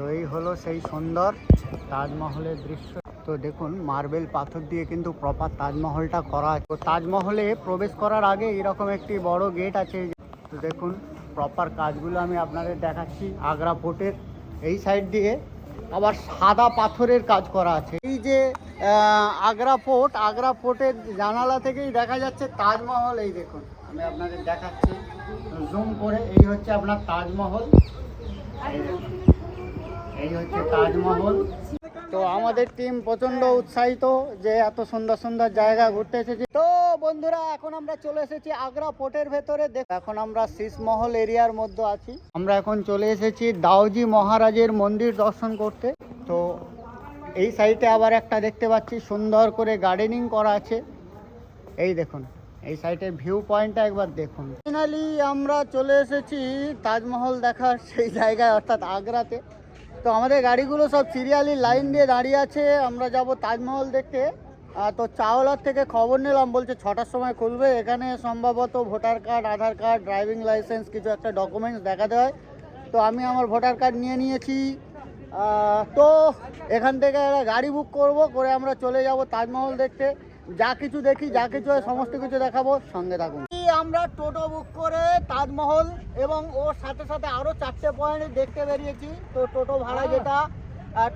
তো এই হলো সেই সুন্দর তাজমহলের দৃশ্য। তো দেখুন, মার্বেল পাথর দিয়ে কিন্তু প্রপার তাজমহলটা করা তো তাজমহলে প্রবেশ করার আগে এরকম একটি বড় গেট আছে। তো দেখুন প্রপার কাজগুলো আমি আপনাদের দেখাচ্ছি। আগ্রা ফোর্টের এই সাইড দিয়ে আবার সাদা পাথরের কাজ করা আছে। এই যে আগ্রা ফোর্ট, আগ্রা ফোর্টের জানালা থেকেই দেখা যাচ্ছে তাজমহল। এই দেখুন, আমি আপনাদের দেখাচ্ছি। জুম করে এই হচ্ছে আপনার তাজমহল। এই হচ্ছে তাজমহল। তো আমাদের টিম প্রচণ্ড উৎসাহিত যে এত সুন্দর সুন্দর জায়গা ঘুরতে এসেছি। তো বন্ধুরা, এখন আমরা চলে এসেছি আগ্রা ফোর্টের ভেতরে। দেখ, এখন আমরা শীষমহল এরিয়ার মধ্যে আছি। আমরা এখন চলে এসেছি দাউজি মহারাজের মন্দির দর্শন করতে। তো এই সাইডে আবার একটা দেখতে পাচ্ছি, সুন্দর করে গার্ডেনিং করা আছে। এই দেখুন, এই সাইডের ভিউ পয়েন্টটা একবার দেখুন। ফাইনালি আমরা চলে এসেছি তাজমহল দেখার সেই জায়গায়, অর্থাৎ আগ্রাতে। তো আমাদের গাড়িগুলো সব সিরিয়ালি লাইন দিয়ে দাঁড়িয়ে আছে। আমরা যাব তাজমহল দেখতে। তো চাওলার থেকে খবর নিলাম, বলছে ছটার সময় খুলবে। এখানে সম্ভবত voter card, Aadhaar card, driving licence, কিছু একটা ডকুমেন্টস দেখাতে হয়। তো আমি আমার ভোটার কার্ড নিয়ে নিয়েছি। তো এখান থেকে একটা গাড়ি বুক করব, করে আমরা চলে যাব তাজমহল দেখতে। যা কিছু দেখি, যা কিছু হয়, সমস্ত কিছু দেখাবো। সঙ্গে থাকুন। আমরা টোটো বুক করে তাজমহল এবং ওর সাথে সাথে আরও চারটে পয়েন্ট দেখতে বেরিয়েছি। তো টোটো ভাড়া যেটা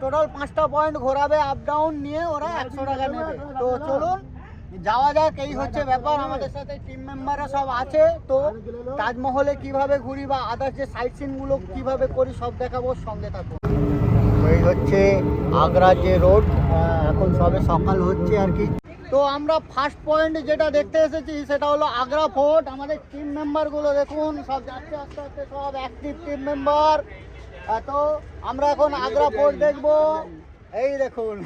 টোটাল পাঁচটা পয়েন্ট ঘোরাবে আপ ডাউন নিয়ে ওরা একশো টাকা নেবে। তো চলুন যাওয়া যাক এই হচ্ছে ব্যাপার। আমাদের সাথে টিম মেম্বাররা সব আছে। তো তাজমহলে কীভাবে ঘুরি বা আদার্স যে সাইট সিনগুলো কীভাবে করি সব দেখাবো সঙ্গে থাকুন এই হচ্ছে আগ্রা যে রোড এখন সবে সকাল হচ্ছে আর কি। তো আমরা ফার্স্ট পয়েন্ট যেটা দেখতে এসেছি সেটা হলো আগ্রা ফোর্ট। আমাদের টিম মেম্বারগুলো দেখুন সব যাচ্ছে আস্তে আস্তে সব অ্যাক্টিভ টিম মেম্বার তো আমরা এখন আগ্রা ফোর্ট দেখব। এই দেখুন।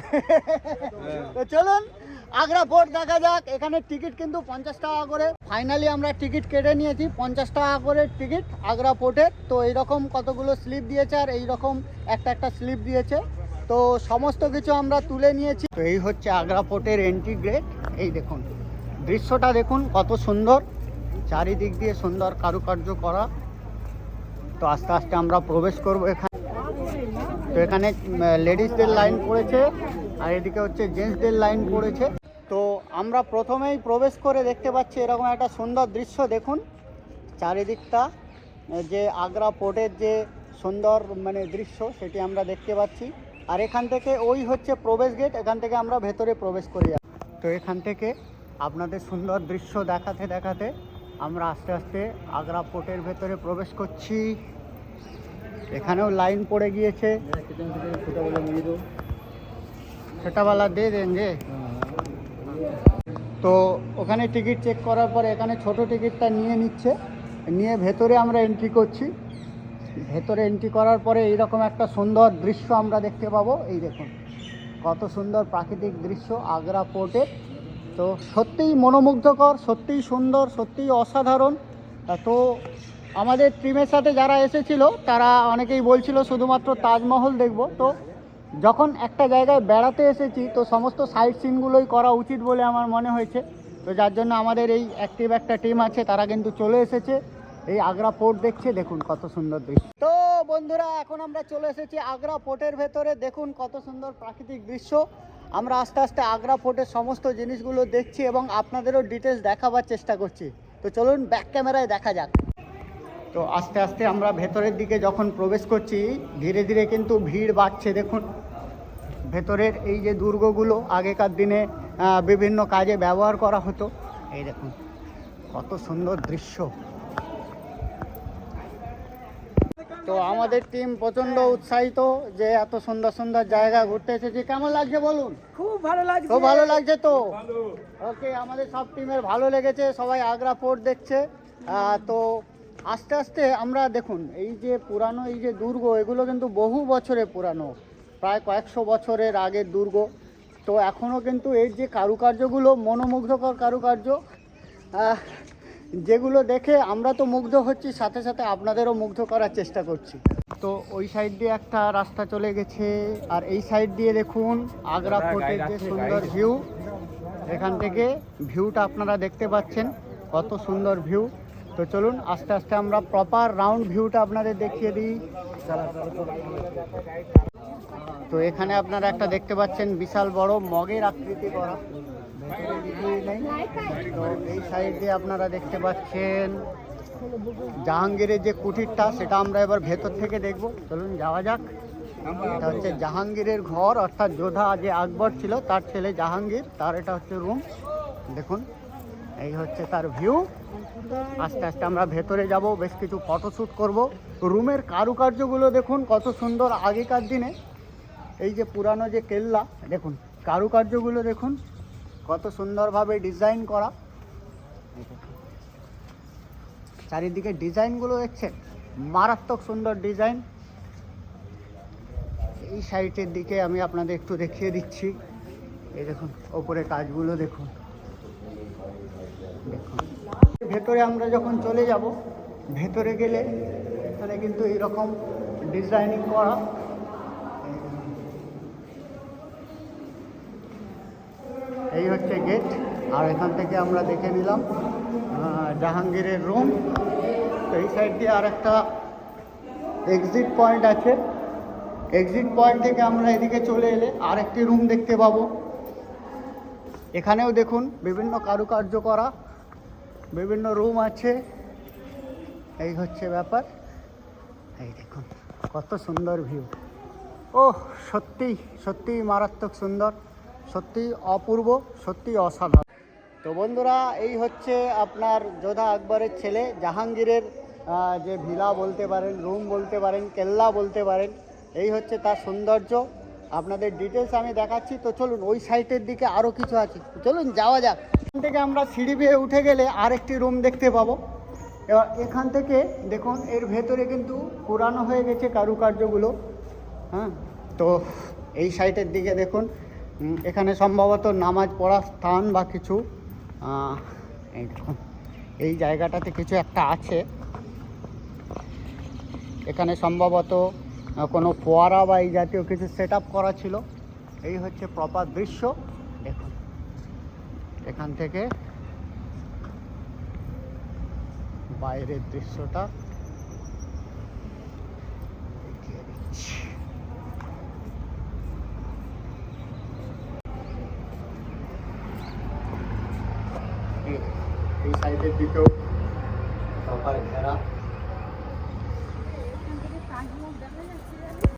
তো চলুন আগ্রা ফোর্ট দেখা যাক। এখানে টিকিট কিন্তু পঞ্চাশ টাকা করে। ফাইনালি আমরা টিকিট কেটে নিয়েছি পঞ্চাশ টাকা করে টিকিট আগ্রা ফোর্টের। তো এইরকম কতগুলো স্লিপ দিয়েছে আর এইরকম একটা একটা স্লিপ দিয়েছে। তো সমস্ত কিছু আমরা তুলে নিয়েছি। তো এই হচ্ছে আগ্রা ফোর্টের এন্ট্রি গেট এই দেখুন, দৃশ্যটা দেখুন কত সুন্দর। চারিদিক দিয়ে সুন্দর কারুকার্য করা। তো আস্তে আস্তে আমরা প্রবেশ করব এখানে। তো এখানে লেডিসদের লাইন পড়েছে, আর এদিকে হচ্ছে জেন্টসদের লাইন পড়েছে। তো আমরা প্রথমেই প্রবেশ করে দেখতে পাচ্ছি এরকম একটা সুন্দর দৃশ্য, দেখুন। চারিদিকটা, যে আগ্রা পোর্টের যে সুন্দর মানে দৃশ্য, সেটি আমরা দেখতে পাচ্ছি। আর এখান থেকে ওই হচ্ছে প্রবেশ গেট এখান থেকে আমরা ভেতরে প্রবেশ করি তো এখান থেকে আপনাদের সুন্দর দৃশ্য দেখাতে দেখাতে আমরা আস্তে আস্তে আগ্রা ফোর্টের ভেতরে প্রবেশ করছি। এখানেও লাইন পড়ে গিয়েছে। ছোটাবেলা দিয়ে দেন যে তো ওখানে টিকিট চেক করার পরে এখানে ছোট টিকিটটা নিয়ে নিচ্ছে। নিয়ে ভেতরে আমরা এন্ট্রি করছি। ভেতরে এন্ট্রি করার পরে এইরকম একটা সুন্দর দৃশ্য আমরা দেখতে পাবো। এই দেখুন, কত সুন্দর প্রাকৃতিক দৃশ্য আগ্রা পোর্টে তো সত্যিই মনোমুগ্ধকর, সত্যিই সুন্দর, সত্যিই অসাধারণ। তো আমাদের টিমের সাথে যারা এসেছিল, তারা অনেকেই বলছিল শুধুমাত্র তাজমহল দেখব। তো যখন একটা জায়গায় বেড়াতে এসেছি, তো সমস্ত সাইট সিনগুলোই করা উচিত বলে আমার মনে হয়েছে। তো যার জন্য আমাদের এই অ্যাক্টিভ একটা টিম আছে, তারা কিন্তু চলে এসেছে। এই আগ্রা পোর্ট দেখছে, দেখুন কত সুন্দর দৃশ্য। তো বন্ধুরা, এখন আমরা চলে এসেছি আগ্রা পোর্টের ভেতরে। দেখুন কত সুন্দর প্রাকৃতিক দৃশ্য। আমরা আস্তে আস্তে আগ্রা পোর্টের সমস্ত জিনিসগুলো দেখছি এবং আপনাদেরও ডিটেলস দেখাবার চেষ্টা করছি। তো চলুন ব্যাক ক্যামেরায় দেখা যাক। তো আস্তে আস্তে আমরা ভেতরের দিকে যখন প্রবেশ করছি, ধীরে ধীরে কিন্তু ভিড় বাড়ছে, দেখুন। ভেতরের এই যে দুর্গগুলো, আগেকার দিনে বিভিন্ন কাজে ব্যবহার করা হতো। এই দেখুন, কত সুন্দর দৃশ্য। তো আমাদের টিম প্রচণ্ড উৎসাহিত যে এত সুন্দর সুন্দর জায়গা ঘুরতে এসেছি। কেমন লাগছে বলুন? খুব ভালো লাগছে। খুব ভালো লাগছে তো? ওকে আমাদের সব টিমের ভালো লেগেছে সবাই আগ্রা ফোর্ট দেখছে। তো আস্তে আস্তে আমরা দেখুন এই যে পুরানো এই যে দুর্গ এগুলো কিন্তু বহু বছরের পুরানো প্রায় কয়েকশো বছরের আগের দুর্গ। তো এখনও কিন্তু এর যে কারুকার্যগুলো মনোমুগ্ধকর কারুকার্য যেগুলো দেখে আমরা তো মুগ্ধ হচ্ছি সাথে সাথে আপনাদেরও মুগ্ধ করার চেষ্টা করছি। তো ওই সাইড দিয়ে একটা রাস্তা চলে গেছে আর এই সাইড দিয়ে দেখুন আগ্রা ফোর্টের যে সুন্দর ভিউ এখান থেকে ভিউটা আপনারা দেখতে পাচ্ছেন কত সুন্দর ভিউ তো চলুন আস্তে আস্তে আমরা প্রপার রাউন্ড ভিউটা আপনাদের দেখিয়ে দিই। তো এখানে আপনারা একটা দেখতে পাচ্ছেন বিশাল বড় মগের আকৃতি করা। তো এই সাইড দিয়ে আপনারা দেখতে পাচ্ছেন, জাহাঙ্গীরের যে কুটিরটা, সেটা আমরা এবার ভেতর থেকে দেখব। চলুন, যাওয়া যাক। এটা হচ্ছে জাহাঙ্গীরের ঘর, অর্থাৎ যোধা যে আকবর ছিল, তার ছেলে জাহাঙ্গীর, তার এটা হচ্ছে রুম। দেখুন, এই হচ্ছে তার ভিউ আস্তে আস্তে আমরা ভেতরে যাব, বেশ কিছু ফটোশ্যুট করব। রুমের কারুকার্যগুলো দেখুন, কত সুন্দর আগেকার দিনে। এই যে পুরানো যে কেল্লা, দেখুন, কারুকার্যগুলো দেখুন। কত সুন্দরভাবে ডিজাইন করা। চারিদিকে ডিজাইনগুলো দেখছেন মারাত্মক সুন্দর ডিজাইন এই সাইটের দিকে আমি আপনাদের একটু দেখিয়ে দিচ্ছি। এই দেখুন ওপরে কাজগুলো দেখুন। দেখুন। ভেতরে আমরা যখন চলে যাব, ভেতরে গেলে এখানে কিন্তু এইরকম ডিজাইনিং করা এই হচ্ছে গেট। আর এখান থেকে আমরা দেখে নিলাম জাহাঙ্গীরের রুম তো এই সাইড দিয়ে আর একটা এক্সিট পয়েন্ট আছে। এক্সিট পয়েন্ট থেকে আমরা এদিকে চলে এলে আর একটি রুম দেখতে পাবো। এখানেও দেখুন বিভিন্ন কারুকার্য করা, বিভিন্ন রুম আছে। এই হচ্ছে ব্যাপার। এই দেখুন, কত সুন্দর ভিউ ও সত্যি সত্যি মারাত্মক সুন্দর। সত্যি অপূর্ব, সত্যি অসাধারণ। তো বন্ধুরা, এই হচ্ছে আপনার যোধা আকবরের ছেলে, জাহাঙ্গীরের যে ভিলা বলতে পারেন, রুম বলতে পারেন, কেল্লা বলতে পারেন, এই হচ্ছে তার সৌন্দর্য। আপনাদের ডিটেলস আমি দেখাচ্ছি। তো চলুন, ওই সাইটের দিকে আরও কিছু আছে। চলুন, যাওয়া যাক। এখান থেকে আমরা সিঁড়ি বেয়ে উঠে গেলে আরেকটি রুম দেখতে পাবো। এবার এখান থেকে দেখুন, এর ভেতরে কিন্তু পুরানো হয়ে গেছে কারুকার্যগুলো। হ্যাঁ তো এই সাইটের দিকে দেখুন এখানে সম্ভবত নামাজ পড়ার স্থান বা কিছু এই জায়গাটাতে কিছু একটা আছে। এখানে সম্ভবত কোনো ফোয়ারা বা এই জাতীয় কিছু সেট করা ছিল। এই হচ্ছে প্রপার দৃশ্য। দেখুন, এখান থেকে বাইরের দৃশ্যটা দেখিয়ে দিচ্ছি এই- এই সাইডের দিকেও প্রপার ঘেরা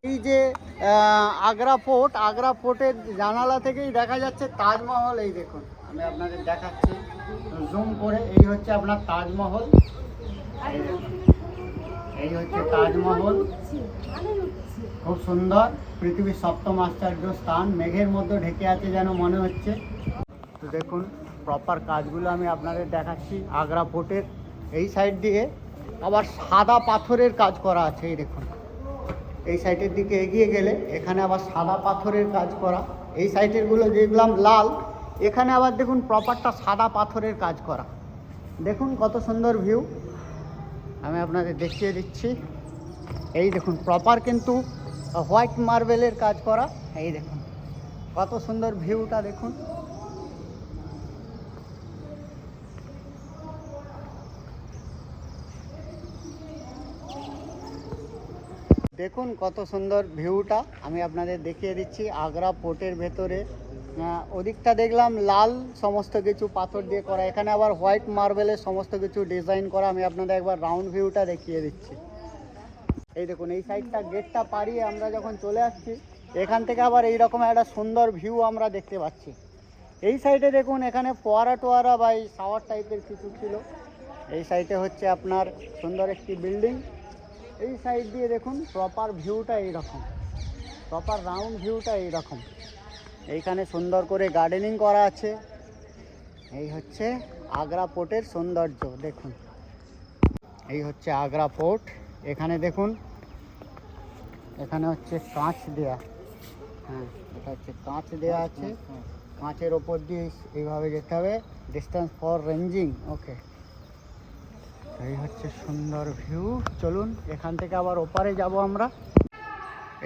এই যে আহ, আগ্রা ফোর্ট, আগ্রা ফোর্টের জানালা থেকেই দেখা যাচ্ছে তাজমহল এই দেখুন। আমি আপনাদের দেখাচ্ছি। জুম করে এই হচ্ছে আপনার তাজমহল। এই হচ্ছে তাজমহল। খুব সুন্দর। পৃথিবীর সপ্তম আশ্চর্য স্থান। মেঘের মধ্যে ঢেকে আছে যেন মনে হচ্ছে। তো দেখুন প্রপার কাজগুলো আমি আপনাদের দেখাচ্ছি আগ্রা ফোর্টের। এই সাইড দিয়ে আবার সাদা পাথরের কাজ করা আছে, এই দেখুন। এই সাইটের দিকে এগিয়ে গেলে এখানে আবার সাদা পাথরের কাজ করা। এই সাইডেরগুলো যেগুলো লাল, এখানে আবার দেখুন প্রপারটা সাদা পাথরের কাজ করা। দেখুন কত সুন্দর ভিউ আমি আপনাদের দেখিয়ে দিচ্ছি। এই দেখুন প্রপার কিন্তু হোয়াইট মার্বেলের কাজ করা। এই দেখুন, কত সুন্দর ভিউটা দেখুন। দেখুন কত সুন্দর ভিউটা। আমি আপনাদের দেখিয়ে দিচ্ছি আগ্রা পোর্টের ভেতরে। ওদিকটা দেখলাম লাল সমস্ত কিছু পাথর দিয়ে করা। এখানে আবার হোয়াইট মার্বেলের সমস্ত কিছু ডিজাইন করা। আমি আপনাদের একবার রাউন্ড ভিউটা দেখিয়ে দিচ্ছি। এই দেখুন, এই সাইডটা গেটটা পাড়িয়ে আমরা যখন চলে আসছি, এখান থেকে আবার এই রকম একটা সুন্দর ভিউ আমরা দেখতে পাচ্ছি। এই সাইডে দেখুন, এখানে ফোয়ারা টোয়ারা বা এই শাওয়ার টাইপের কিছু ছিল। এই সাইডে হচ্ছে আপনার সুন্দর একটি বিল্ডিং। এই সাইড দিয়ে দেখুন প্রপার ভিউটা এইরকম। প্রপার রাউন্ড ভিউটা এইরকম। এইখানে সুন্দর করে গার্ডেনিং করা আছে। এই হচ্ছে আগ্রা পোর্টের সৌন্দর্য, দেখুন। এই হচ্ছে আগ্রা পোর্ট। এখানে দেখুন, এখানে হচ্ছে কাঁচ দেয়া। হ্যাঁ এটা হচ্ছে কাঁচ দেয়া আছে। কাঁচের ওপর দিয়ে এইভাবে যেতে হবে। ডিস্টেন্স ফর রেঞ্জিং ওকে এই হচ্ছে সুন্দর ভিউ চলুন, এখান থেকে আবার ওপারে যাব আমরা।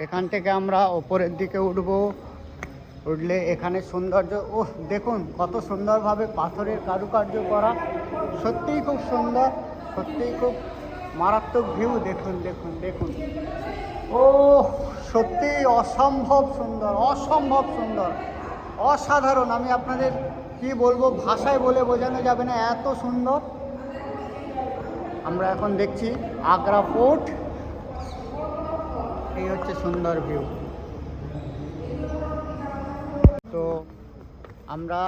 এখান থেকে আমরা ওপরের দিকে উঠব। উঠলে এখানে সৌন্দর্য ও দেখুন, কত সুন্দরভাবে পাথরের কারুকার্য করা। সত্যিই খুব সুন্দর, সত্যিই খুব মারাত্মক ভিউ দেখুন দেখুন দেখুন। ও সত্যি অসম্ভব সুন্দর অসম্ভব সুন্দর। অসাধারণ। আমি আপনাদের কি বলব, ভাষায় বলে বোঝানো যাবে না, এত সুন্দর। আমরা এখন দেখছি আগ্রা ফোর্ট। এই হচ্ছে সুন্দর ভিউ। তো আমরা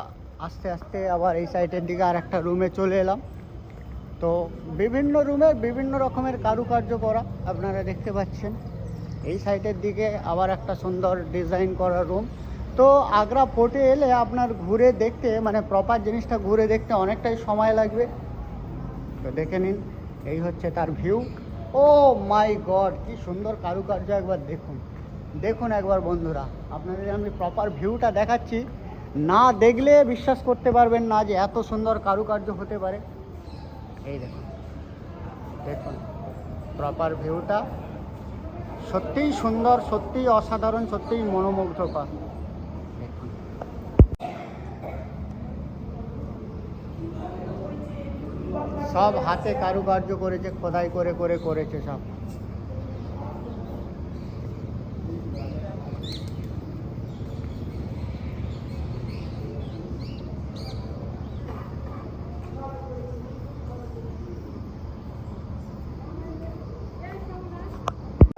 আস্তে আস্তে আবার এই সাইডের দিকে আর একটা রুমে চলে এলাম। তো বিভিন্ন রুমে বিভিন্ন রকমের কারুকার্য করা আপনারা দেখতে পাচ্ছেন। এই সাইডের দিকে আবার একটা সুন্দর ডিজাইন করা রুম তো আগ্রা ফোর্টে এলে আপনার ঘুরে দেখতে মানে প্রপার জিনিসটা ঘুরে দেখতে অনেকটাই সময় লাগবে। তো দেখে নিন। এই হচ্ছে তার ভিউ ও মাই গড কি সুন্দর কারুকার্য একবার দেখুন। দেখুন একবার বন্ধুরা, আপনাদের আমি প্রপার ভিউটা দেখাচ্ছি, না দেখলে বিশ্বাস করতে পারবেন না যে এত সুন্দর কারুকার্য হতে পারে। এই দেখুন দেখুন প্রপার ভিউটা সত্যিই সুন্দর, সত্যিই অসাধারণ, সত্যিই মনোমুগ্ধকর দেখুন সব হাতে কারুকার্য করেছে, খোদাই করে করে, করেছে সব।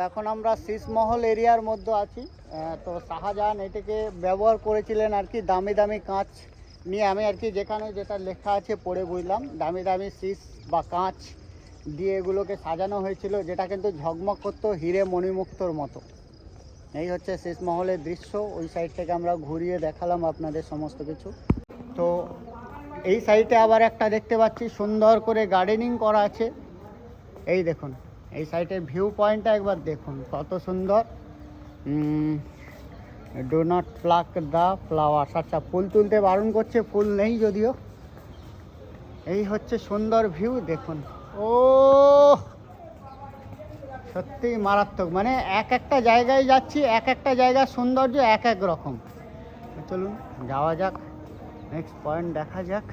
এখন আমরা শীষমহল এরিয়ার মধ্যে আছি। তো শাহজাহান এটাকে ব্যবহার করেছিলেন আর কি, দামি দামি কাঁচ নিয়ে আমি আর কি যেখানে যেটা লেখা আছে পড়ে বুঝলাম দামি দামি শীষ বা কাঁচ দিয়ে এগুলোকে সাজানো হয়েছিল, যেটা কিন্তু ঝকমক করতো হিরে মণিমুক্তর মতো। এই হচ্ছে শেষ মহলের দৃশ্য, ওই সাইড থেকে আমরা ঘুরিয়ে দেখালাম আপনাদের সমস্ত কিছু। তো এই সাইডে আবার একটা দেখতে পাচ্ছি, সুন্দর করে গার্ডেনিং করা আছে। এই দেখুন, এই সাইডের ভিউ পয়েন্টটা একবার দেখুন, কত সুন্দর। Do not pluck the flowers আচ্ছা ফুল তুলতে বারণ করছে, ফুল নেই যদিও। এই হচ্ছে সুন্দর ভিউ দেখুন। ও সত্যি মারাত্মক। মানে এক একটা জায়গায় যাচ্ছি, এক একটা জায়গার সৌন্দর্য এক এক রকম। চলুন, যাওয়া যাক। নেক্সট পয়েন্ট দেখা যাক।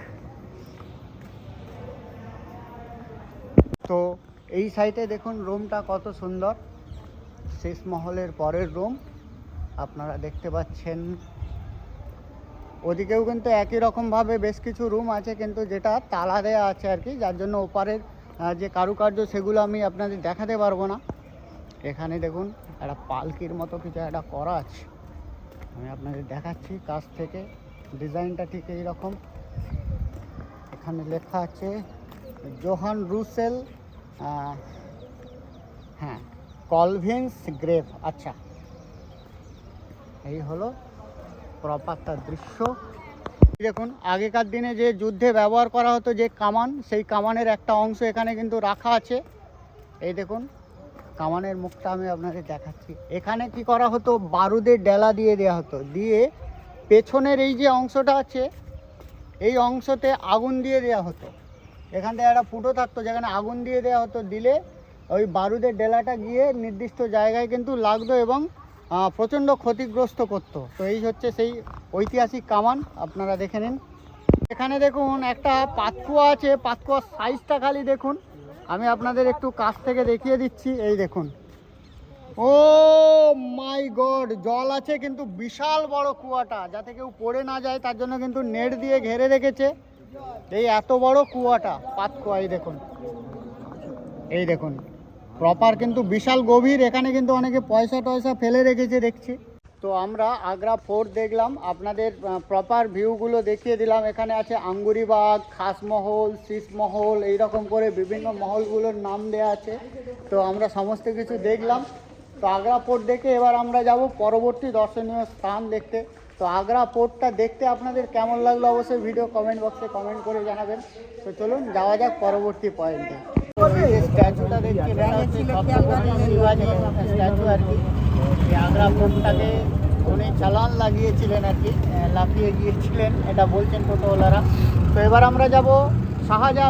তো এই সাইডে দেখুন রুমটা কত সুন্দর। শেষ মহলের পরের রুম আপনারা দেখতে পাচ্ছেন। ওদিকেও কিন্তু একই রকমভাবে বেশ কিছু রুম আছে, কিন্তু যেটা তালা দেওয়া আছে আর কি, যার জন্য ওপারের যে কারুকার্য সেগুলো আমি আপনাদের দেখাতে পারব না। এখানে দেখুন, একটা পালকির মতো কিছু একটা করা আছে। আমি আপনাদের দেখাচ্ছি কাছ থেকে, ডিজাইনটা ঠিক এই রকম। এখানে লেখা আছে, জোহান রুসেল হ্যাঁ কলভিন্স গ্রেভ। আচ্ছা। এই হলো প্রপার তার দৃশ্য দেখুন, আগেকার দিনে যে যুদ্ধে ব্যবহার করা হতো যে কামান, সেই কামানের একটা অংশ এখানে কিন্তু রাখা আছে। এই দেখুন, কামানের মুখটা আমি আপনাদের দেখাচ্ছি। এখানে কি করা হতো? বারুদের ডেলা দিয়ে দেওয়া হতো। দিয়ে পেছনের এই যে অংশটা আছে, এই অংশতে আগুন দিয়ে দেওয়া হতো। এখান থেকে একটা ফুটো থাকতো, যেখানে আগুন দিয়ে দেওয়া হতো। দিলে ওই বারুদের ডেলাটা গিয়ে নির্দিষ্ট জায়গায় কিন্তু লাগতো এবং প্রচণ্ড ক্ষতিগ্রস্ত করতো। তো এই হচ্ছে সেই ঐতিহাসিক কামান, আপনারা দেখে নিন। এখানে দেখুন, একটা পাতকুয়া আছে, পাতকুয়ার সাইজটা খালি দেখুন। আমি আপনাদের একটু কাছ থেকে দেখিয়ে দিচ্ছি, এই দেখুন। ও মাই গড, জল আছে কিন্তু বিশাল বড় কুয়াটা। যাতে কেউ পড়ে না যায়, তার জন্য কিন্তু নেট দিয়ে ঘেরে রেখেছে। এই এত বড় কুয়াটা পাত কুয়া এই দেখুন। এই দেখুন। প্রপার কিন্তু বিশাল গভীর, এখানে কিন্তু অনেকে পয়সা টয়সা ফেলে রেখেছে দেখছি। তো আমরা আগ্রা ফোর্ট দেখলাম, আপনাদের প্রপার ভিউগুলো দেখিয়ে দিলাম। এখানে আছে আঙ্গুরিবাগ খাসমহল শীষমহল এইরকম করে বিভিন্ন মহলগুলোর নাম দেওয়া আছে। তো আমরা সমস্ত কিছু দেখলাম। তো আগ্রা ফোর্ট দেখে এবার আমরা যাব পরবর্তী দর্শনীয় স্থান দেখতে। তো আগ্রা ফোর্টটা দেখতে আপনাদের কেমন লাগল অবশ্যই ভিডিও কমেন্ট বক্সে কমেন্ট করে জানাবেন। তো চলুন, যাওয়া যাক পরবর্তী পয়েন্টে স্ট্যাচু আর কি উনি চালান লাগিয়েছিলেন আর কি গিয়েছিলেন, এটা বলছেন তো এবার আমরা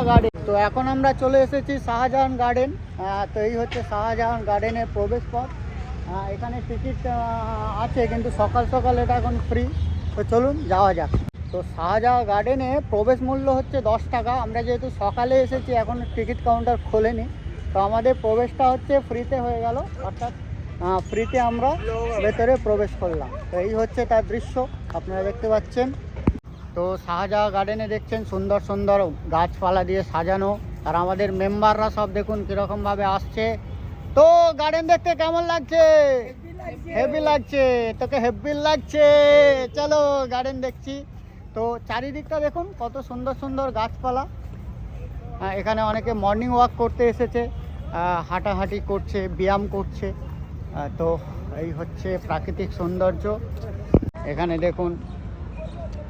গার্ডেন তো এখন আমরা চলে এসেছি শাহজাহান গার্ডেন তো এই হচ্ছে শাহজাহান গার্ডেনের প্রবেশ পথ। এখানে টিকিট আছে, কিন্তু সকাল সকাল এটা এখন ফ্রি তো চলুন, যাওয়া যাক। তো শাহজাহা গার্ডেনে প্রবেশ মূল্য হচ্ছে দশ টাকা। আমরা যেহেতু সকালে এসেছি এখন টিকিট কাউন্টার খোলেনি। তো আমাদের প্রবেশটা হচ্ছে ফ্রিতে হয়ে গেল। অর্থাৎ ফ্রিতে আমরা ভেতরে প্রবেশ করলাম। তো এই হচ্ছে তার দৃশ্য। আপনারা দেখতে পাচ্ছেন। তো শাহজাহা গার্ডেনে দেখছেন সুন্দর সুন্দর গাছপালা দিয়ে সাজানো। আর আমাদের মেম্বাররা সব দেখুন কীরকমভাবে আসছে। তো গার্ডেন দেখতে কেমন লাগছে? হেভি লাগছে। তোকে হেভি লাগছে। চলো গার্ডেন দেখছি। তো চারিদিকটা দেখুন, কত সুন্দর সুন্দর গাছপালা। এখানে অনেকে মর্নিং ওয়াক করতে এসেছে হাঁটাহাঁটি করছে, ব্যায়াম করছে। তো এই হচ্ছে প্রাকৃতিক সৌন্দর্য। এখানে দেখুন,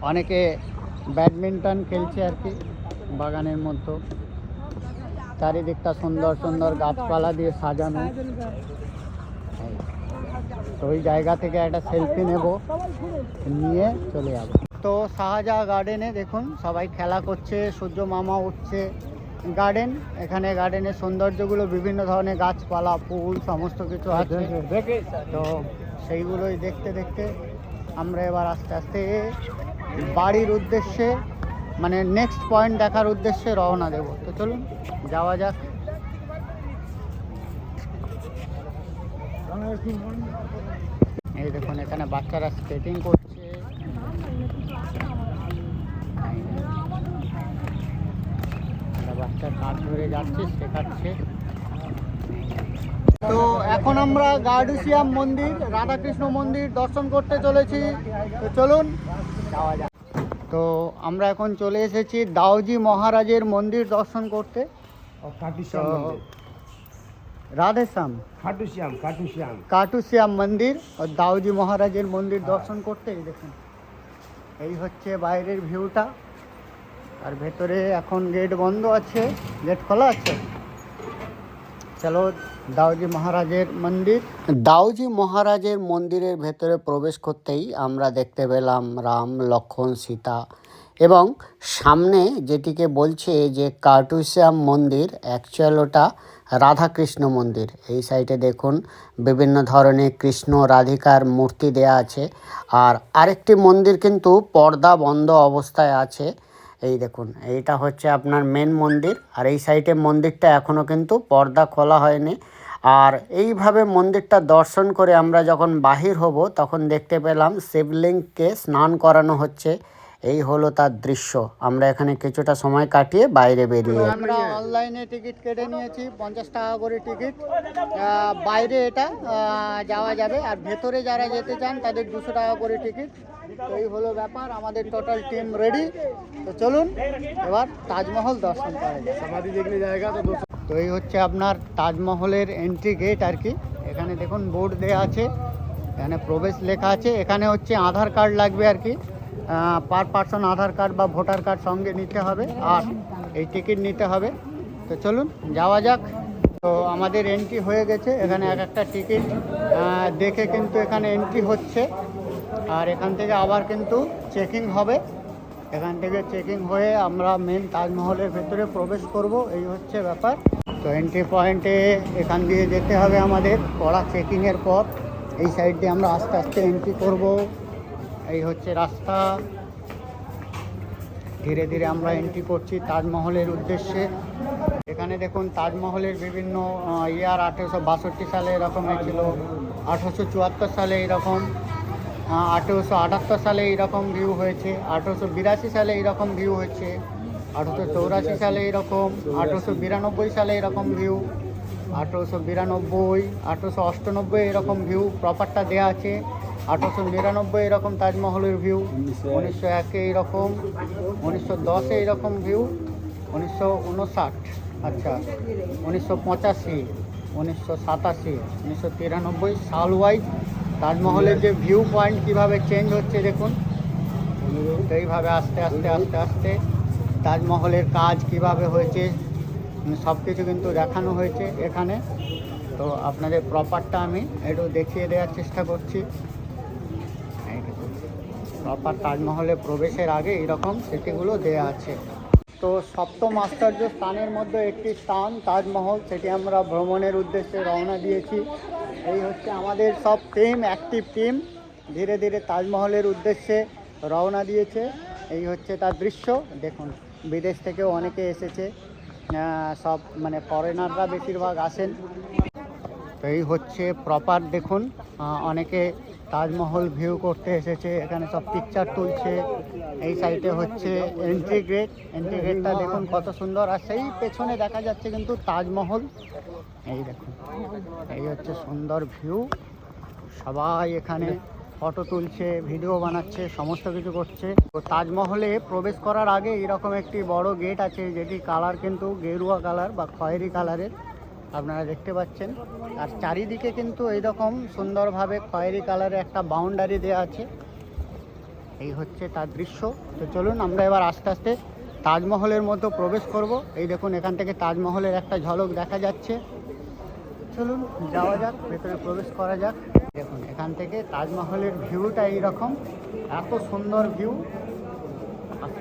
অনেকে ব্যাডমিন্টন খেলছে আর কি, বাগানের মধ্যে। চারিদিকটা সুন্দর সুন্দর গাছপালা দিয়ে সাজানো। তো ওই জায়গা থেকে একটা সেলফি নেব, নিয়ে চলে যাব। তো শাহজাহাঁ গার্ডেনে দেখুন, সবাই খেলা করছে, সূর্য মামা উঠছে। গার্ডেন এখানে গার্ডেনের সৌন্দর্যগুলো বিভিন্ন ধরনের গাছপালা, ফুল, সমস্ত কিছু আছে। তো সেইগুলোই দেখতে দেখতে আমরা এবার আস্তে আস্তে বাড়ির উদ্দেশ্যে মানে নেক্সট পয়েন্ট দেখার উদ্দেশ্যে রওনা দেব। তো চলুন, যাওয়া যাক। এই দেখুন, এখানে বাচ্চারা স্কেটিং করছে। একটা কাজ ধরে যাচ্ছে শেখাচ্ছে। তো এখন আমরা গার্ডুসিয়াম মন্দির রাধাকৃষ্ণ মন্দির দর্শন করতে চলেছি। তো চলুন যাওয়া যাক। তো আমরা এখন চলে এসেছি দাউজি মহারাজের মন্দির দর্শন করতে। রাধেশ্যাম। খাটুশ্যাম খাটুশ্যাম কাটুশ্যাম মন্দির আর দাউজি মহারাজের মন্দির দর্শন করতে দেখুন। এই হচ্ছে বাইরের ভিউটা। আর ভেতরে এখন গেট বন্ধ আছে, গেট খোলা আছে। চলো দাউজি মহারাজের মন্দির। দাউজি মহারাজের মন্দিরের ভেতরে প্রবেশ করতেই আমরা দেখতে পেলাম রাম লক্ষণ সীতা এবং সামনে যেটিকে বলছে যে কার্টুসিয়াম মন্দির অ্যাকচুয়াল ওটা রাধাকৃষ্ণ মন্দির। এই সাইডে দেখুন বিভিন্ন ধরনের কৃষ্ণ রাধিকার মূর্তি দেয়া আছে। আর আরেকটি মন্দির কিন্তু পর্দা বন্ধ অবস্থায় আছে। এই দেখুন, এইটা হচ্ছে আপনার মেন মন্দির, আর এই সাইডে মন্দিরটা এখনও কিন্তু পর্দা খোলা হয়নি। আর এইভাবে মন্দিরটা দর্শন করে আমরা যখন বাহির হব, তখন দেখতে পেলাম শিবলিঙ্গকে স্নান করানো হচ্ছে। এই হলো তার দৃশ্য। আমরা এখানে কিছুটা সময় কাটিয়ে বাইরে বেরিয়ে আমরা অনলাইনে টিকিট কেটে নিয়েছি পঞ্চাশ টাকা করে টিকিট বাইরে এটা যাওয়া যাবে। আর ভেতরে যারা যেতে চান তাদের দুশো টাকা করে টিকিট এই হলো ব্যাপার আমাদের টোটাল টিম রেডি তো চলুন এবার তাজমহল দর্শন করা যায় জায়গা তো তো এই হচ্ছে আপনার তাজমহলের এন্ট্রি গেট আর কি। এখানে দেখুন বোর্ড দেওয়া আছে এখানে প্রবেশ লেখা আছে। এখানে হচ্ছে আধার কার্ড লাগবে আর কি। পার পার্সন আধার কার্ড বা ভোটার কার্ড সঙ্গে নিতে হবে। আর এই টিকিট নিতে হবে। তো চলুন, যাওয়া যাক। তো আমাদের এন্ট্রি হয়ে গেছে। এখানে এক একটা টিকিট দেখে কিন্তু এখানে এন্ট্রি হচ্ছে। আর এখান থেকে আবার কিন্তু চেকিং হবে। এখান থেকে চেকিং হয়ে আমরা মেন তাজমহলের ভেতরে প্রবেশ করব। এই হচ্ছে ব্যাপার। তো এন্ট্রি পয়েন্টে এখান দিয়ে যেতে হবে আমাদের। কড়া চেকিংয়ের পর এই সাইড দিয়ে আমরা আস্তে আস্তে এন্ট্রি করব। এই হচ্ছে রাস্তা। ধীরে ধীরে আমরা এন্ট্রি করছি তাজমহলের উদ্দেশ্যে। এখানে দেখুন তাজমহলের বিভিন্ন ইয়ার আঠেরোশো বাষট্টি সালে এরকম হয়েছিল, আঠেরোশো চুয়াত্তর সালে এরকম আঠেরোশো আটাত্তর সালে এইরকম ভিউ হয়েছে, আঠেরোশো বিরাশি সালে এইরকম ভিউ হয়েছে, আঠেরোশো চৌরাশি সালে এরকম, আঠেরোশো বিরানব্বই সালে এরকম ভিউ আঠেরোশো বিরানব্বই, আঠেরোশো অষ্টানব্বই এরকম ভিউ প্রপারটা দেওয়া আছে। আঠেরোশো নিরানব্বই এরকম তাজমহলের ভিউ উনিশশো একে। এইরকম উনিশশো দশে এরকম ভিউ উনিশশো উনষাট আচ্ছা উনিশশো পঁচাশি উনিশশো সাতাশি উনিশশো তিরানব্বই সাল ওয়াইজ তাজমহলের যে ভিউ পয়েন্ট কীভাবে চেঞ্জ হচ্ছে দেখুন। এইভাবে আস্তে আস্তে আস্তে আস্তে তাজমহলের কাজ কীভাবে হয়েছে সব কিছু কিন্তু দেখানো হয়েছে এখানে। তো আপনাদের প্রপারটা আমি একটু দেখিয়ে দেওয়ার চেষ্টা করছি। প্রপার তাজমহলে প্রবেশের আগে এরকম সেটিগুলো দেয়া আছে। তো সপ্তম আশ্চর্য স্থানের মধ্যে একটি স্থান, তাজমহল, সেটি আমরা ভ্রমণের উদ্দেশ্যে রওনা দিয়েছি। এই হচ্ছে আমাদের সব টিম অ্যাক্টিভ টিম ধীরে ধীরে তাজমহলের উদ্দেশ্যে রওনা দিয়েছে। এই হচ্ছে তার দৃশ্য। দেখুন, বিদেশ থেকেও অনেকে এসেছে। সব মানে ফরেনাররা বেশিরভাগ আসেন। তো এই হচ্ছে প্রপার দেখুন অনেকে তাজমহল ভিউ করতে এসেছে। এখানে সব পিকচার তুলছে। এই সাইডে হচ্ছে এন্ট্রি গেট এন্ট্রি গেটটা দেখুন কত সুন্দর। আর সেই পেছনে দেখা যাচ্ছে কিন্তু তাজমহল। এই দেখুন, এই হচ্ছে সুন্দর ভিউ সবাই এখানে ফটো তুলছে ভিডিও বানাচ্ছে, সমস্ত কিছু করছে। তো তাজমহলে প্রবেশ করার আগে এরকম একটি বড় গেট আছে, যেটি কালার কিন্তু গেরুয়া কালার বা খয়েরি কালারের আপনারা দেখতে পাচ্ছেন। আর চারিদিকে কিন্তু এইরকম সুন্দরভাবে খয়েরি কালারের একটা বাউন্ডারি দেওয়া আছে। এই হচ্ছে তার দৃশ্য। তো চলুন আমরা এবার আস্তে আস্তে তাজমহলের মধ্যে প্রবেশ করব। এই দেখুন, এখান থেকে তাজমহলের একটা ঝলক দেখা যাচ্ছে। চলুন, যাওয়া যাক, ভেতরে প্রবেশ করা যাক। দেখুন, এখান থেকে তাজমহলের ভিউটা এইরকম। এত সুন্দর ভিউ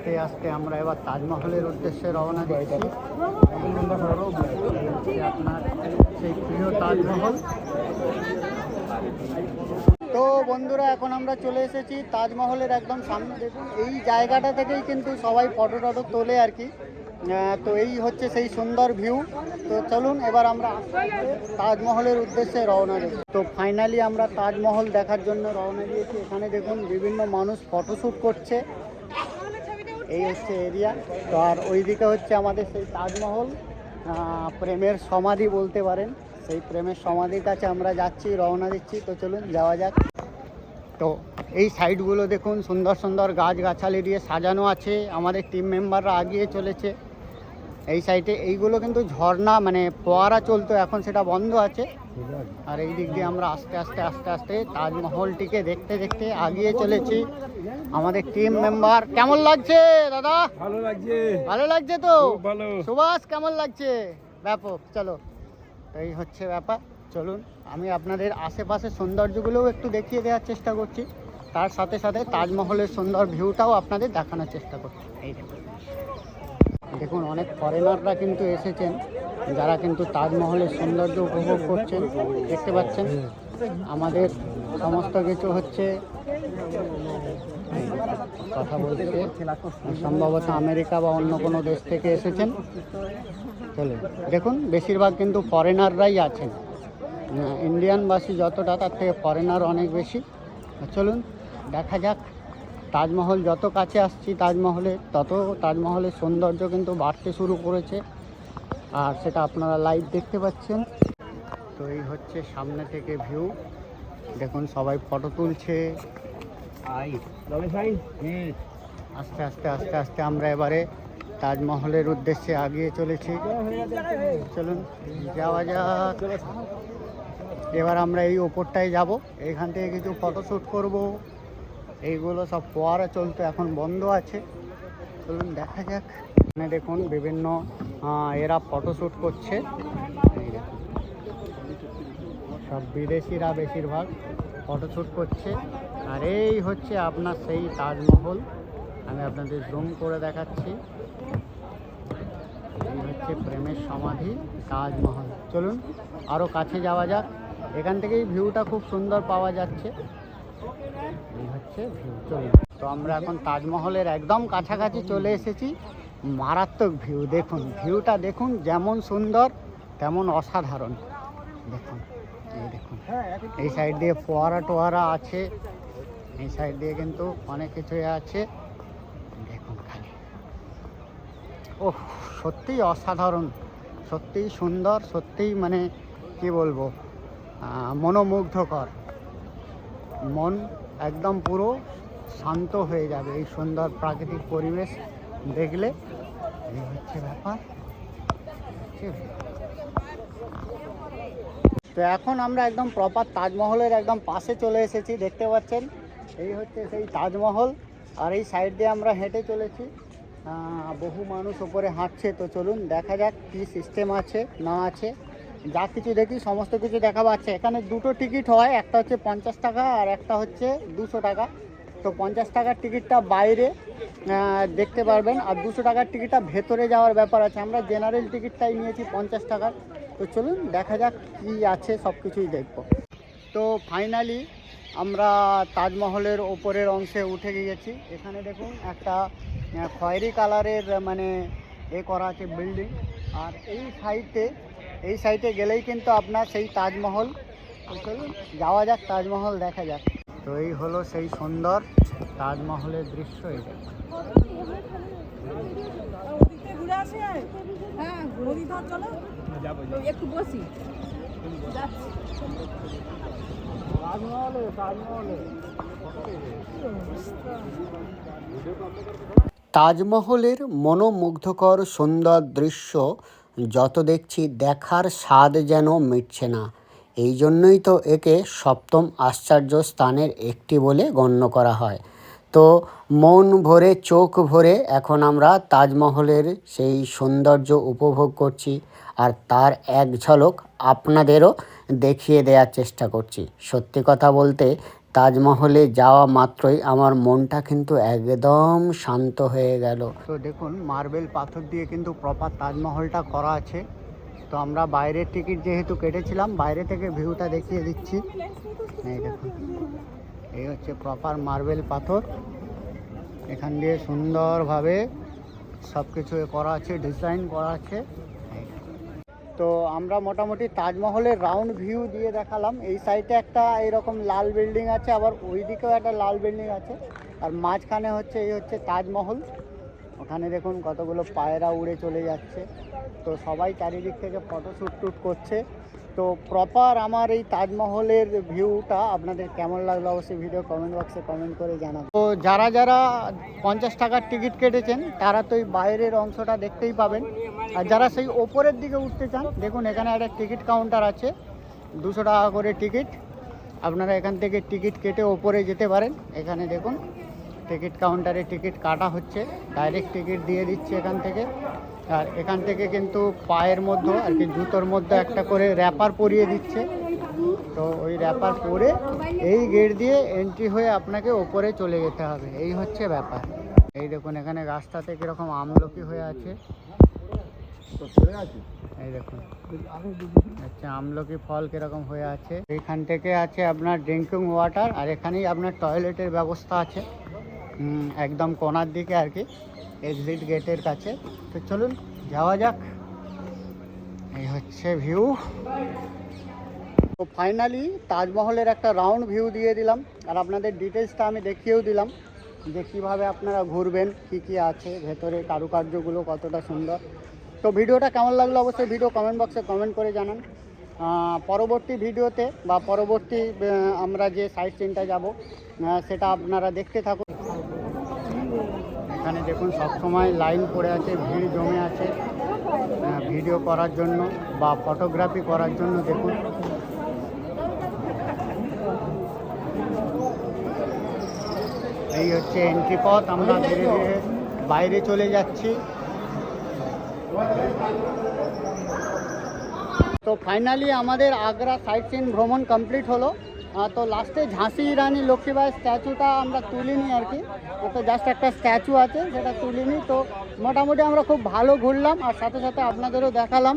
আস্তে আস্তে আমরা এবার তাজমহলের উদ্দেশ্যে রওনা দিচ্ছি। আপনার সেই প্রিয় তাজমহল। তো বন্ধুরা, এখন আমরা চলে এসেছি তাজমহলের একদম সামনে। দেখুন, এই জায়গাটা থেকেই কিন্তু সবাই ফটো টটো তোলে আর কি। তো এই হচ্ছে সেই সুন্দর ভিউ তো চলুন, এবার আমরা তাজমহলের উদ্দেশ্যে রওনা দেব তো ফাইনালি আমরা তাজমহল দেখার জন্য রওনা দিয়েছি। এখানে দেখুন, বিভিন্ন মানুষ ফটোশ্যুট করছে। এই হচ্ছে এরিয়া তো আর ওইদিকে হচ্ছে আমাদের সেই তাজমহল প্রেমের সমাধি বলতে পারেন। সেই প্রেমের সমাধির কাছে আমরা যাচ্ছি, রওনা দিচ্ছি। তো চলুন, যাওয়া যাক। তো এই সাইডগুলো দেখুন, সুন্দর সুন্দর গাছগাছালি দিয়ে সাজানো আছে। আমাদের টিম মেম্বাররা আগিয়ে চলেছে। এই সাইডে এইগুলো কিন্তু ঝর্ণা মানে ফোয়ারা চলতো এখন সেটা বন্ধ আছে। আর এই দিক দিয়ে আমরা আস্তে আস্তে আস্তে আস্তে তাজমহলটিকে দেখতে দেখতে আগিয়ে চলেছি। আমাদের টিম মেম্বার কেমন লাগছে দাদা? ভালো লাগছে। ভালো লাগছে তো? ভালো। সুভাষ কেমন লাগছে? ব্যাপক চলো। তো এই হচ্ছে ব্যাপার। চলুন আমি আপনাদের আশেপাশের সৌন্দর্যগুলোও একটু দেখিয়ে দেওয়ার চেষ্টা করছি। তার সাথে সাথে তাজমহলের সুন্দর ভিউটাও আপনাদের দেখানোর চেষ্টা করছি। এই দেখুন। দেখুন, অনেক ফরেনাররা কিন্তু এসেছেন, যারা কিন্তু তাজমহলের সৌন্দর্য উপভোগ করছেন, দেখতে পাচ্ছেন। আমাদের সমস্ত কিছু হচ্ছে, কথা বলতে সম্ভবত আমেরিকা বা অন্য কোনো দেশ থেকে এসেছেন। চলুন দেখুন, বেশিরভাগ কিন্তু ফরেনাররাই আছেন। ইন্ডিয়ানবাসী যতটা, তার থেকে ফরেনার অনেক বেশি। চলুন, দেখা যাক তাজমহল যত কাছে আসছি তাজমহলে তত তাজমহলের সৌন্দর্য কিন্তু বাড়তে শুরু করেছে। আর সেটা আপনারা লাইভ দেখতে পাচ্ছেন। তো এই হচ্ছে সামনে থেকে ভিউ দেখুন সবাই ফটো তুলছে। ভাই আস্তে আস্তে আস্তে আস্তে আমরা এবারে তাজমহলের উদ্দেশ্যে আগিয়ে চলেছি। চলুন যাওয়া যাক। এবার আমরা এই ওপরটায় যাব। এখান থেকে কিছু ফটোশ্যুট করব। এইগুলো সব ফোয়ারা চলতো এখন বন্ধ আছে। চলুন দেখা যাক। এখানে দেখুন বিভিন্ন এরা ফটোশ্যুট করছে। সব বিদেশিরা বেশিরভাগ ফটোশ্যুট করছে। আর এই হচ্ছে আপনার সেই তাজমহল। আমি আপনাদের জুম করে দেখাচ্ছি। এই হচ্ছে প্রেমের সমাধি, তাজমহল। চলুন আরও কাছে যাওয়া যাক। এখান থেকেই ভিউটা খুব সুন্দর পাওয়া যাচ্ছে। হচ্ছে তো আমরা এখন তাজমহলের একদম কাছাকাছি চলে এসেছি। মারাত্মক ভিউ দেখুন ভিউটা দেখুন, যেমন সুন্দর, তেমন অসাধারণ। দেখুন, এই দেখুন, এই সাইড দিয়ে ফোয়ারা টোয়ারা আছে, এই সাইড দিয়ে কিন্তু অনেক কিছুই আছে। দেখুন খালি। ও সত্যিই অসাধারণ, সত্যিই সুন্দর, সত্যিই মানে কি বলব মনোমুগ্ধকর। মন একদম পুরো শান্ত হয়ে যাবে। এই সুন্দর প্রাকৃতিক পরিবেশ দেখলে এই হচ্ছে ব্যাপার। তো এখন আমরা একদম প্রপার তাজমহলের একদম পাশে চলে এসেছি, দেখতে পাচ্ছেন? এই হচ্ছে সেই তাজমহল। আর এই সাইড দিয়ে আমরা হেঁটে চলেছি। বহু মানুষ ওপরে হাঁটছে, তো চলুন দেখা যাক কী সিস্টেম আছে, না আছে। যা কিছু দেখি, সমস্ত কিছু দেখা পাচ্ছে এখানে দুটো টিকিট হয়, একটা হচ্ছে পঞ্চাশ টাকা আর একটা হচ্ছে দুশো টাকা। তো পঞ্চাশ টাকার টিকিটটা বাইরে দেখতে পারবেন। আর দুশো টাকার টিকিটটা ভেতরে যাওয়ার ব্যাপার আছে। আমরা জেনারেল টিকিটটাই নিয়েছি পঞ্চাশ টাকার। তো চলুন, দেখা যাক কী আছে সব কিছুই দেখব। তো ফাইনালি আমরা তাজমহলের ওপরের অংশে উঠে গিয়েছি। এখানে দেখুন, একটা খয়েরি কালারের মানে এ করা আছে বিল্ডিং আর এই সাইডে এই সাইডে গেলেই কিন্তু আপনার সেই তাজমহল। যাওয়া যাক, তাজমহল দেখা যাক। তো এই হলো সেই সুন্দর তাজমহলের দৃশ্য এটা। তাজমহলের মনোমুগ্ধকর সুন্দর দৃশ্য যত দেখছি দেখার স্বাদ যেন মিটছে না। এই জন্যই তো একে সপ্তম আশ্চর্য স্থানের একটি বলে গণ্য করা হয়। তো মন ভরে, চোখ ভরে এখন আমরা তাজমহলের সেই সৌন্দর্য উপভোগ করছি আর তার এক ঝলক আপনাদেরও দেখিয়ে দেওয়ার চেষ্টা করছি। সত্যি কথা বলতে তাজমহলে যাওয়া মাত্রই আমার মনটা কিন্তু একদম শান্ত হয়ে গেল। তো দেখুন, মার্বেল পাথর দিয়ে কিন্তু প্রপার তাজমহলটা করা আছে। তো আমরা বাইরের টিকিট যেহেতু কেটেছিলাম, বাইরে থেকে ভিউটা দেখিয়ে দিচ্ছি। এই দেখুন, এই হচ্ছে প্রপার মার্বেল পাথর। এখান দিয়ে সুন্দরভাবে সব কিছু করা আছে ডিজাইন করা আছে। তো আমরা মোটামুটি তাজমহলের রাউন্ড ভিউ দিয়ে দেখালাম। এই সাইডে একটা এরকম লাল বিল্ডিং আছে, আবার ওই দিকেও একটা লাল বিল্ডিং আছে। আর মাঝখানে হচ্ছে, এই হচ্ছে তাজমহল। ওখানে দেখুন কতগুলো পায়রা উড়ে চলে যাচ্ছে। তো সবাই চারিদিক থেকে ফটো শ্যুট টুট করছে। তো প্রপার আমার এই তাজমহলের ভিউটা আপনাদের কেমন লাগল অবশ্যই ভিডিও কমেন্ট বক্সে কমেন্ট করে জানাব তো যারা যারা পঞ্চাশ টাকার টিকিট কেটেছেন, তারা তো এই বাইরের অংশটা দেখতেই পাবেন। আর যারা সেই ওপরের দিকে উঠতে চান, দেখুন এখানে একটা টিকিট কাউন্টার আছে, দুশো টাকা করে টিকিট আপনারা এখান থেকে টিকিট কেটে ওপরে যেতে পারেন। এখানে দেখুন টিকিট কাউন্টারে টিকিট কাটা হচ্ছে। ডাইরেক্ট টিকিট দিয়ে দিচ্ছে এখান থেকে। আর এখান থেকে কিন্তু পায়ের মধ্যে আর কি জুতোর মধ্যে একটা করে র্যাপার পরিয়ে দিচ্ছে। তো ওই র্যাপার পরে এই গেট দিয়ে এন্ট্রি হয়ে আপনাকে ওপরে চলে যেতে হবে। এই হচ্ছে ব্যাপার। এই দেখুন, এখানে রাস্তাতে কীরকম আমলকি হয়ে আছে। এই দেখুন আচ্ছা আমলকি ফল কীরকম হয়ে আছে। এইখান থেকে আছে আপনার ড্রিঙ্কিং ওয়াটার আর এখানেই আপনার টয়লেটের ব্যবস্থা আছে। একদম কোনার দিকে আর কি এক্সিট গেটের কাছে। তো চলুন, যাওয়া যাক। এই হচ্ছে ভিউ তো ফাইনালি তাজমহলের একটা রাউন্ড ভিউ দিয়ে দিলাম। আর আপনাদের ডিটেলসটা আমি দেখিয়েও দিলাম, যে কীভাবে আপনারা ঘুরবেন, কি কি আছে ভেতরে কারুকার্যগুলো কতটা সুন্দর। তো ভিডিওটা কেমন লাগল অবশ্যই ভিডিও কমেন্ট বক্সে কমেন্ট করে জানান। পরবর্তী ভিডিওতে বা পরবর্তী আমরা যে সাইট সিনটা যাব সেটা আপনারা দেখতে থাকুন। দেখুন সবসময় লাইন পড়ে আছে, ভিড় জমে আছে। ভিডিও করার জন্য বা ফটোগ্রাফি করার জন্য দেখুন। এই হচ্ছে এন্ট্রি পথ, আমরা ধীরে ধীরে বাইরে চলে যাচ্ছি। তো ফাইনালি আমাদের আগ্রা সাইট সিন ভ্রমণ কমপ্লিট হলো। তো লাস্টে ঝাঁসি রানী লক্ষ্মীবাই স্ট্যাচুটা আমরা তুলিনি আর কি। তো জাস্ট একটা স্ট্যাচু আছে, সেটা তুলিনি। তো মোটামুটি আমরা খুব ভালো ঘুরলাম, আর সাথে সাথে আপনাদেরও দেখালাম।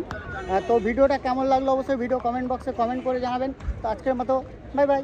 তো ভিডিওটা কেমন লাগল অবশ্যই ভিডিও কমেন্ট বক্সে কমেন্ট করে জানাবেন। তো আজকের মতো বাই বাই